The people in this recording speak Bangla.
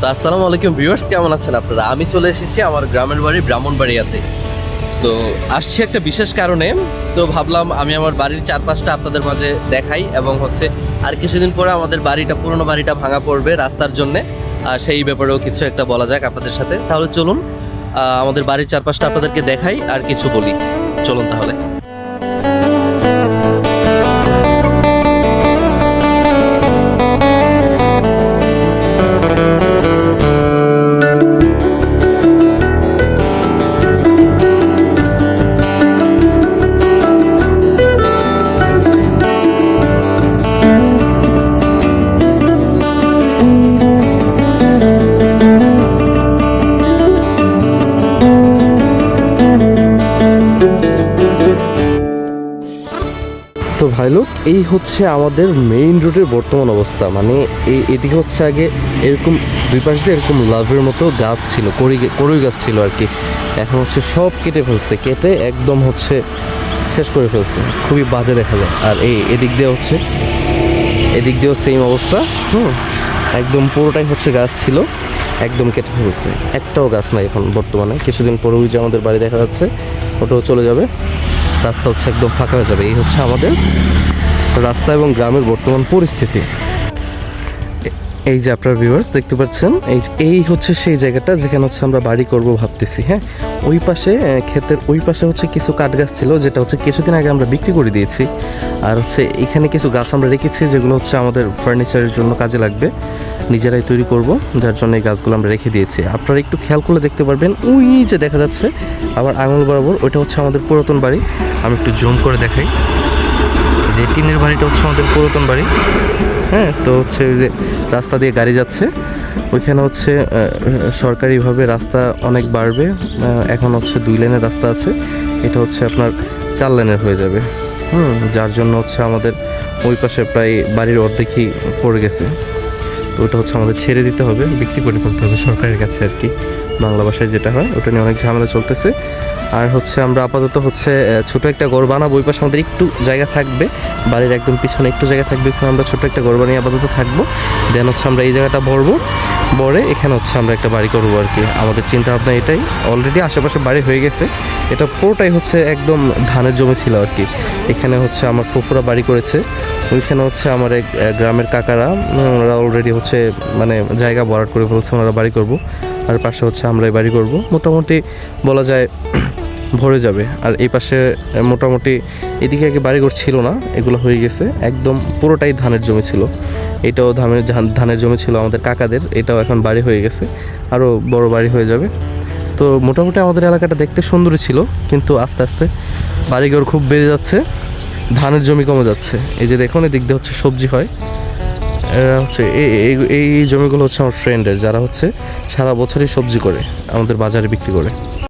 তো আসসালামু আলাইকুম ভিউয়ার্স, কেমন আছেন আপনারা? আমি চলে এসেছি আমার গ্রামের বাড়ি, ব্রাহ্মণবাড়িয়াতে। তো আসছি একটা বিশেষ কারণে, তো ভাবলাম আমি আমার বাড়ির চারপাশটা আপনাদের মাঝে দেখাই এবং হচ্ছে আর কিছুদিন পরে আমাদের বাড়িটা, পুরনো বাড়িটা ভাঙা পড়বে রাস্তার জন্যে। আর সেই ব্যাপারেও কিছু একটা বলা যাক আপনাদের সাথে। তাহলে চলুন আমাদের বাড়ির চারপাশটা আপনাদেরকে দেখাই আর কিছু বলি। চলুন তাহলে। তো ভাই লোক, এই হচ্ছে আমাদের মেইন রোডের বর্তমান অবস্থা। মানে এই এদিকে হচ্ছে আগে এরকম দুই পাশ দিয়ে এরকম লাভের মতো গাছ ছিল, কড়ি কড়ই গাছ ছিল আর কি। এখন হচ্ছে সব কেটে ফেলছে, কেটে একদম হচ্ছে শেষ করে ফেলছে। খুবই বাজে দেখা যায়। আর এই এদিক দিয়ে হচ্ছে, এদিক দিয়েও সেম অবস্থা, হুম, একদম পুরোটাই হচ্ছে গাছ ছিল, একদম কেটে ফেলছে। একটাও গাছ নাই এখন বর্তমানে। কিছুদিন পরে ওই যে আমাদের বাড়ি দেখা যাচ্ছে, ওটাও চলে যাবে। রাস্তা হচ্ছে একদম ফাঁকা হয়ে যাবে। এই হচ্ছে আমাদের রাস্তা এবং গ্রামের বর্তমান পরিস্থিতি। এই যে আপনার ভিউয়ার্স দেখতে পাচ্ছেন, এই এই হচ্ছে সেই জায়গাটা যেখানে হচ্ছে আমরা বাড়ি করব ভাবতেছি হ্যাঁ? ওই পাশে ক্ষেতের ওই পাশে হচ্ছে কিছু কাঠ গাছ ছিল, যেটা হচ্ছে কিছুদিন আগে আমরা বিক্রি করে দিয়েছি। আর হচ্ছে এখানে কিছু গাছ আমরা রেখেছি, যেগুলো হচ্ছে আমাদের ফার্নিচারের জন্য কাজে লাগবে। নিজেরাই তৈরি করব, যার জন্য এই গাছগুলো আমরা রেখে দিয়েছি। আপনারা একটু খেয়াল করলে দেখতে পারবেন, ওই যে দেখা যাচ্ছে আমার আঙুল বরাবর, ওইটা হচ্ছে আমাদের পুরাতন বাড়ি। আমি একটু জুম করে দেখাই। যে টিনের বাড়িটা হচ্ছে আমাদের পুরাতন বাড়ি। হ্যাঁ তো হচ্ছে ওই যে রাস্তা দিয়ে গাড়ি যাচ্ছে। ওইখানে হচ্ছে সরকারিভাবে রাস্তা অনেক বাড়বে। এখন হচ্ছে দুই লেনের রাস্তা আছে। এটা হচ্ছে আপনার চার লেনের হয়ে যাবে। হুম, যার জন্য হচ্ছে আমাদের ওই পাশে প্রায় বাড়ির অর্ধেকই পড়ে গেছে। তো ওটা হচ্ছে আমাদের ছেড়ে দিতে হবে, বিক্রি করে ফেলতে হবে সরকারের কাছে আর কি। বাংলা ভাষায় যেটা হয়, ওটা নিয়ে অনেক ঝামেলা চলতেছে। আর হচ্ছে আমরা আপাতত হচ্ছে ছোট একটা ঘর বানাবো, ওই পাশে আমাদের একটু জায়গা থাকবে, বাড়ির একদম পিছনে একটু জায়গা থাকবে, এখানে আমরা ছোট একটা ঘর বানিয়ে আপাতত থাকব। দেন হচ্ছে আমরা এই জায়গাটা ভরবো বরে এখানে হচ্ছে আমরা একটা বাড়ি করব আর কি। আমাদের চিন্তা ভাবনা এটাই। অলরেডি আশেপাশে বাড়ি হয়ে গেছে। এটা পুরোটাই হচ্ছে একদম ধানের জমি ছিল আর কি। এখানে হচ্ছে আমার ফুফুরা বাড়ি করেছে। ওইখানে হচ্ছে আমার এক গ্রামের কাকারা ওনারা অলরেডি হচ্ছে মানে জায়গা ভরাট করে ফেলছে ওনারা বাড়ি করব। আর পাশে হচ্ছে আমরাই বাড়ি করব। মোটামুটি বলা যায় ভরে যাবে। আর এই পাশে মোটামুটি এদিকে আগে বাড়িঘর ছিল না, এগুলো হয়ে গেছে। একদম পুরোটাই ধানের জমি ছিল। এটাও ধানের ধানের জমি ছিল আমাদের কাকাদের, এটাও এখন বাড়ি হয়ে গেছে। আরও বড় বাড়ি হয়ে যাবে। তো মোটামুটি আমাদের এলাকাটা দেখতে সুন্দরই ছিল, কিন্তু আস্তে আস্তে বাড়িঘর খুব বেড়ে যাচ্ছে। ধানের জমি কমে যাচ্ছে। এই যে দেখুন, এদিক দিয়ে হচ্ছে সবজি হয়। এরা হচ্ছে এই, এই- জমিগুলো হচ্ছে আমার ফ্রেন্ডের যারা হচ্ছে সারা বছরই সবজি করে, আমাদের বাজারে বিক্রি করে।